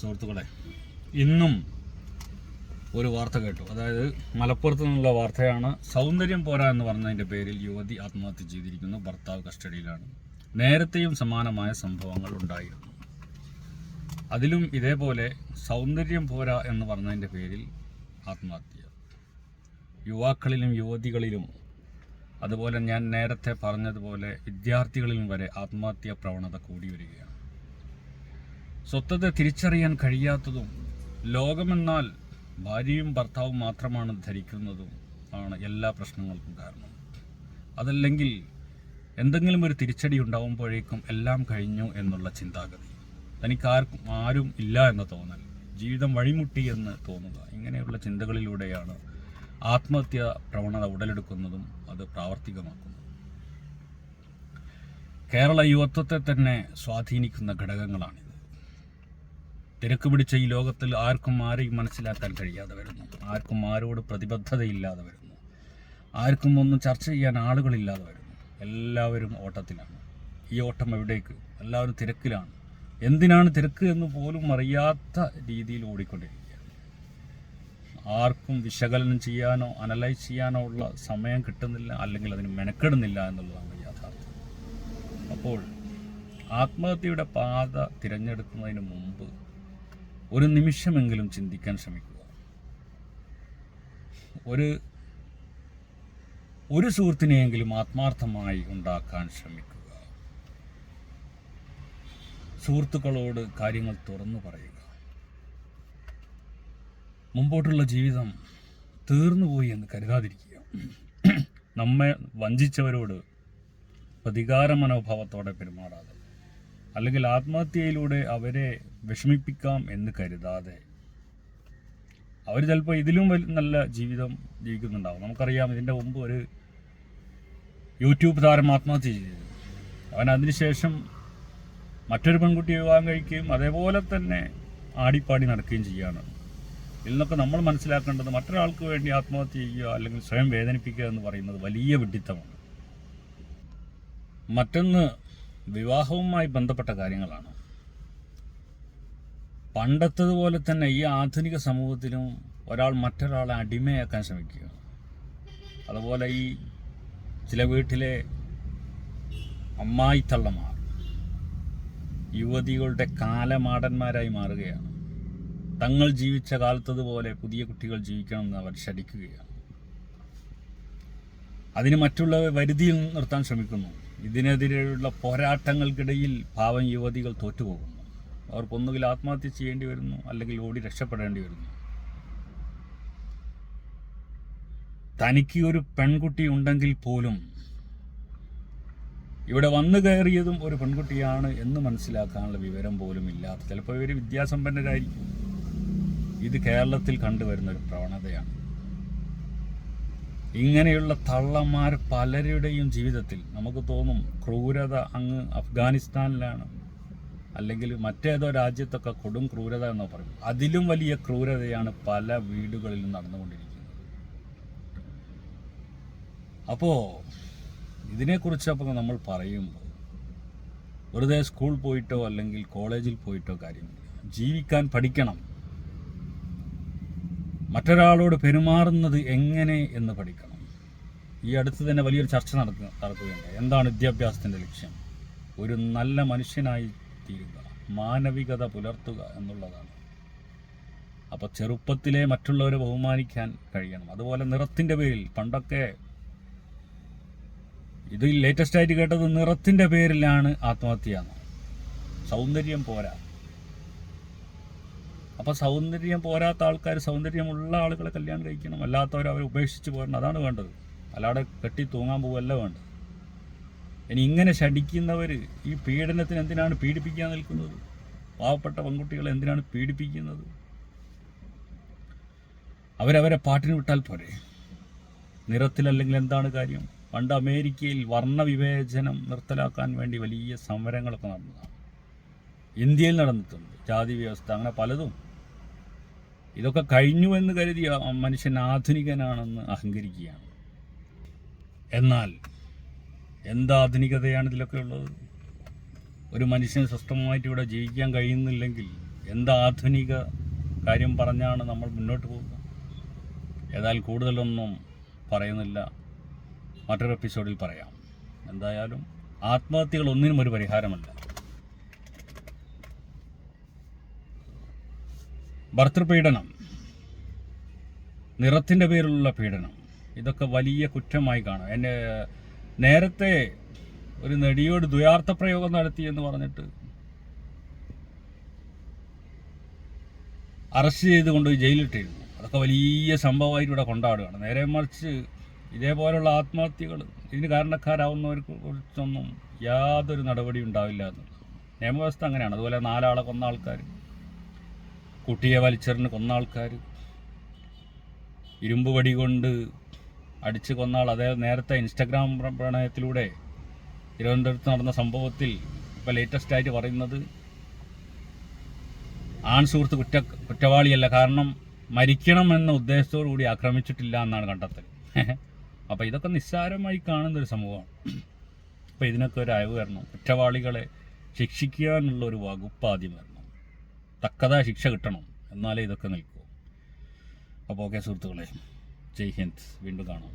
സുഹൃത്തുക്കളെ ഇന്നും ഒരു വാർത്ത കേട്ടു. അതായത് മലപ്പുറത്ത് നിന്നുള്ള വാർത്തയാണ് സൗന്ദര്യം പോരാ എന്ന് പറഞ്ഞതിന്റെ പേരിൽ യുവതി ആത്മഹത്യ ചെയ്തിരിക്കുന്നു. ഭർത്താവ് കസ്റ്റഡിയിലാണ്. നേരത്തെയും സമാനമായ സംഭവങ്ങൾ ഉണ്ടായിരുന്നു. അതിലും ഇതേപോലെ സൗന്ദര്യം പോരാ എന്ന് പറഞ്ഞതിന്റെ പേരിൽ ആത്മഹത്യ. യുവാക്കളിലും യുവതികളിലും അതുപോലെ ഞാൻ നേരത്തെ പറഞ്ഞതുപോലെ വിദ്യാർത്ഥികളിലും വരെ ആത്മഹത്യാ പ്രവണത കൂടി വരികയാണ് സ്വത്വത്തെ തിരിച്ചറിയാൻ കഴിയാത്തതും ലോകമെന്നാൽ ഭാര്യയും ഭർത്താവും മാത്രമാണ് ധരിക്കുന്നതും ആണ് എല്ലാ പ്രശ്നങ്ങൾക്കും കാരണം. അതല്ലെങ്കിൽ എന്തെങ്കിലും ഒരു തിരിച്ചടി ഉണ്ടാവുമ്പോഴേക്കും എല്ലാം കഴിഞ്ഞു എന്നുള്ള ചിന്താഗതി. തനിക്ക് ആർക്കും ആരും ഇല്ല എന്ന് തോന്നൽ. ജീവിതം വഴിമുട്ടി എന്ന് തോന്നുക. ഇങ്ങനെയുള്ള ചിന്തകളിലൂടെയാണ് ആത്മഹത്യ പ്രവണത ഉടലെടുക്കുന്നതും അത് പ്രാവർത്തികമാക്കുന്നു കേരള യുവത്വത്തെ തന്നെ സ്വാധീനിക്കുന്ന ഘടകങ്ങളാണിത് തിരക്ക് പിടിച്ച ഈ ലോകത്തിൽ ആർക്കും ആരെയും മനസ്സിലാക്കാൻ കഴിയാതെ വരുന്നു. ആർക്കും ആരോട് പ്രതിബദ്ധതയില്ലാതെ വരുന്നു. ആർക്കും ഒന്നും ചർച്ച ചെയ്യാൻ ആളുകളില്ലാതെ വരുന്നു. എല്ലാവരും ഓട്ടത്തിലാണ്. ഈ ഓട്ടം എവിടേക്ക്? എല്ലാവരും തിരക്കിലാണ്. എന്തിനാണ് തിരക്ക് എന്ന് പോലും അറിയാത്ത രീതിയിൽ ഓടിക്കൊണ്ടിരിക്കുകയാണ് ആർക്കും വിശകലനം ചെയ്യാനോ അനലൈസ് ചെയ്യാനോ ഉള്ള സമയം കിട്ടുന്നില്ല അല്ലെങ്കിൽ അതിന് മെനക്കെടുന്നില്ല എന്നുള്ളതാണ് യാഥാർത്ഥ്യം. അപ്പോൾ ആത്മഹത്യയുടെ പാത തിരഞ്ഞെടുക്കുന്നതിന് മുമ്പ് ഒരു നിമിഷമെങ്കിലും ചിന്തിക്കാൻ ശ്രമിക്കുക. ഒരു ഒരു സുഹൃത്തിനെയെങ്കിലും ആത്മാർത്ഥമായി ഉണ്ടാക്കാൻ ശ്രമിക്കുക. സുഹൃത്തുക്കളോട് കാര്യങ്ങൾ തുറന്നു പറയുക. മുമ്പോട്ടുള്ള ജീവിതം തീർന്നുപോയി എന്ന് കരുതാതിരിക്കുക. നമ്മെ വഞ്ചിച്ചവരോട് പ്രതികാര മനോഭാവത്തോടെ പെരുമാറാതെ. അല്ലെങ്കിൽ ആത്മഹത്യയിലൂടെ അവരെ വിഷമിപ്പിക്കാം എന്ന് കരുതാതെ. അവർ ചിലപ്പോൾ ഇതിലും നല്ല ജീവിതം ജീവിക്കുന്നുണ്ടാവും. നമുക്കറിയാം ഇതിന്റെ മുമ്പ് ഒരു യൂട്യൂബ് താരം ആത്മഹത്യ ചെയ്തു അവൻ അതിനുശേഷം മറ്റൊരു പെൺകുട്ടിയെ വിവാഹം കഴിക്കുകയും അതേപോലെ തന്നെ ആടിപ്പാടി നടക്കുകയും ചെയ്യുകയാണ്. ഇതിൽ നിന്നൊക്കെ നമ്മൾ മനസ്സിലാക്കേണ്ടത് മറ്റൊരാൾക്ക് വേണ്ടി ആത്മഹത്യ ചെയ്യുക അല്ലെങ്കിൽ സ്വയം വേദനിപ്പിക്കുക എന്ന് പറയുന്നത് വലിയ വിഡിത്തമാണ്. മറ്റൊന്ന് വിവാഹവുമായി ബന്ധപ്പെട്ട കാര്യങ്ങളാണ്. പണ്ടത്തതുപോലെ തന്നെ ഈ ആധുനിക സമൂഹത്തിലും ഒരാൾ മറ്റൊരാളെ അടിമയാക്കാൻ ശ്രമിക്കുക. അതുപോലെ ഈ ചില വീട്ടിലെ അമ്മായിത്തള്ളമാർ യുവതികളുടെ കാലമാടന്മാരായി മാറുകയാണ്. തങ്ങൾ ജീവിച്ച കാലത്തതുപോലെ പുതിയ കുട്ടികൾ ജീവിക്കണമെന്ന് അവർ ശടിക്കുകയാണ് അതിന് മറ്റുള്ളവരെ വരുതിയിൽ നിർത്താൻ ശ്രമിക്കുന്നു. ഇതിനെതിരെയുള്ള പോരാട്ടങ്ങൾക്കിടയിൽ പാവം യുവതികൾ തോറ്റുപോകുന്നു. അവർക്കൊന്നുകിൽ ആത്മഹത്യ ചെയ്യേണ്ടി വരുന്നു അല്ലെങ്കിൽ ഓടി രക്ഷപ്പെടേണ്ടി വരുന്നു. തനിക്ക് ഒരു പെൺകുട്ടി ഉണ്ടെങ്കിൽ പോലും ഇവിടെ വന്നു കയറിയതും ഒരു പെൺകുട്ടിയാണ് എന്ന് മനസ്സിലാക്കാനുള്ള വിവരം പോലും ഇല്ലാത്ത ചിലപ്പോൾ ഇവർ വിദ്യാസമ്പന്നരായിരിക്കും. ഇത് കേരളത്തിൽ കണ്ടുവരുന്ന ഒരു പ്രവണതയാണ്. ഇങ്ങനെയുള്ള തള്ളന്മാർ പലരുടെയും ജീവിതത്തിൽ നമുക്ക് തോന്നും ക്രൂരത അങ്ങ് അഫ്ഗാനിസ്ഥാനിലാണ്. അല്ലെങ്കിൽ മറ്റേതോ രാജ്യത്തൊക്കെ കൊടും ക്രൂരത എന്ന് പറയും. അതിലും വലിയ ക്രൂരതയാണ് പല വീടുകളിലും നടന്നുകൊണ്ടിരിക്കുന്നത്. അപ്പോൾ ഇതിനെക്കുറിച്ച് അപ്പോൾ നമ്മൾ പറയുമ്പോൾ വെറുതെ സ്കൂൾ പോയിട്ടോ അല്ലെങ്കിൽ കോളേജിൽ പോയിട്ടോ കാര്യമില്ല. ജീവിക്കാൻ പഠിക്കണം. മറ്റൊരാളോട് പെരുമാറുന്നത് എങ്ങനെ എന്ന് പഠിക്കണം. ഈ അടുത്ത് തന്നെ വലിയൊരു ചർച്ച നടക്കുക നടത്തുകയുണ്ട് എന്താണ് വിദ്യാഭ്യാസത്തിന്റെ ലക്ഷ്യം? ഒരു നല്ല മനുഷ്യനായി തീരുക മാനവികത പുലർത്തുക എന്നുള്ളതാണ്. അപ്പോൾ ചെറുപ്പത്തിലെ മറ്റുള്ളവരെ ബഹുമാനിക്കാൻ കഴിയണം. അതുപോലെ നിറത്തിന്റെ പേരിൽ പണ്ടൊക്കെ ഇത് ലേറ്റസ്റ്റ് ആയിട്ട് കേട്ടത് നിറത്തിന്റെ പേരിലാണ് ആത്മഹത്യ സൗന്ദര്യം പോരാ. അപ്പോൾ സൗന്ദര്യം പോരാത്ത ആൾക്കാർ സൗന്ദര്യമുള്ള ആളുകളെ കല്യാണം കഴിക്കണം. അല്ലാത്തവർ അവരെ ഉപേക്ഷിച്ച് പോരണം. അതാണ് വേണ്ടത്. അല്ലാതെ കെട്ടി തൂങ്ങാൻ പോവല്ല വേണ്ടത്. ഇനി ഇങ്ങനെ ശടിക്കുന്നവർ ഈ പീഡനത്തിന് എന്തിനാണ് പീഡിപ്പിക്കാൻ നിൽക്കുന്നത്? പാവപ്പെട്ട പെൺകുട്ടികളെ എന്തിനാണ് പീഡിപ്പിക്കുന്നത്? അവരവരെ പാട്ടിന് വിട്ടാൽ പോരെ. നിറത്തിലല്ലെങ്കിൽ എന്താണ് കാര്യം? പണ്ട് അമേരിക്കയിൽ വർണവിവേചനം നിർത്തലാക്കാൻ വേണ്ടി വലിയ സമരങ്ങളൊക്കെ നടന്നതാണ്. ഇന്ത്യയിൽ നടന്നിട്ടുണ്ട്. ജാതി വ്യവസ്ഥ അങ്ങനെ പലതും. ഇതൊക്കെ കഴിഞ്ഞു എന്ന് കരുതി മനുഷ്യൻ ആധുനികനാണെന്ന് അഹങ്കരിക്കുകയാണ്. എന്നാൽ എന്താ ആധുനികതയാണ് ഇതിലൊക്കെ ഉള്ളത്? ഒരു മനുഷ്യന് സ്വസ്ഥമായിട്ട് ഇവിടെ ജീവിക്കാൻ കഴിയുന്നില്ലെങ്കിൽ എന്താ ആധുനിക കാര്യം പറഞ്ഞാണ് നമ്മൾ മുന്നോട്ട് പോകുക? ഏതായാലും കൂടുതലൊന്നും പറയുന്നില്ല. മറ്റൊരു എപ്പിസോഡിൽ പറയാം. എന്തായാലും ആത്മഹത്യകൾ ഒന്നിനും ഒരു പരിഹാരമല്ല. ഭർത്തൃപീഡനം. നിറത്തിന്റെ പേരിലുള്ള പീഡനം. ഇതൊക്കെ വലിയ കുറ്റമായി കാണാം. എന്നെ നേരത്തെ ഒരു നടിയോട് ദ്വയാർത്ഥ പ്രയോഗം നടത്തി എന്ന് പറഞ്ഞിട്ട് അറസ്റ്റ് ചെയ്ത് കൊണ്ടുപോയി ജയിലിട്ടിരുന്നു. അതൊക്കെ വലിയ സംഭവമായിട്ട് ഇവിടെ കൊണ്ടാടുകയാണ്. നേരെ മറിച്ച് ഇതേപോലുള്ള ആത്മഹത്യകൾ ഇതിന് കാരണക്കാരാവുന്നവർക്ക് കുറിച്ചൊന്നും യാതൊരു നടപടി ഉണ്ടാവില്ല എന്ന് നിയമവ്യവസ്ഥ അങ്ങനെയാണ്. അതുപോലെ നാലാളെ കൊന്ന ആൾക്കാർ കുട്ടിയെ വലിച്ചെറിഞ്ഞ് കൊന്ന ആൾക്കാർ ഇരുമ്പ് വടി കൊണ്ട് അടിച്ച് കൊന്ന ആൾ. അതേ നേരത്തെ ഇൻസ്റ്റഗ്രാം പ്രണയത്തിലൂടെ തിരുവനന്തപുരത്ത് നടന്ന സംഭവത്തിൽ ഇപ്പോൾ ലേറ്റസ്റ്റ് ആയിട്ട് പറയുന്നത് ആൺ സുഹൃത്ത് കുറ്റ കുറ്റവാളിയല്ല. കാരണം മരിക്കണം എന്ന ഉദ്ദേശത്തോടു കൂടി ആക്രമിച്ചിട്ടില്ല എന്നാണ് കണ്ടെത്തൽ അപ്പോൾ ഇതൊക്കെ നിസ്സാരമായി കാണുന്ന ഒരു സമൂഹമാണ്. അപ്പോൾ ഇതിനൊക്കെ ഒരു അയവ് വരണം. കുറ്റവാളികളെ ശിക്ഷിക്കാനുള്ള ഒരു വകുപ്പ് ആദ്യം വരണം. തക്കതായ ശിക്ഷ കിട്ടണം എന്നാലേ ഇതൊക്കെ നിൽക്കൂ. അപ്പോൾ ഓക്കെ സുഹൃത്തുക്കളെ ജയ് ഹിന്ദ്. വീണ്ടും കാണാം.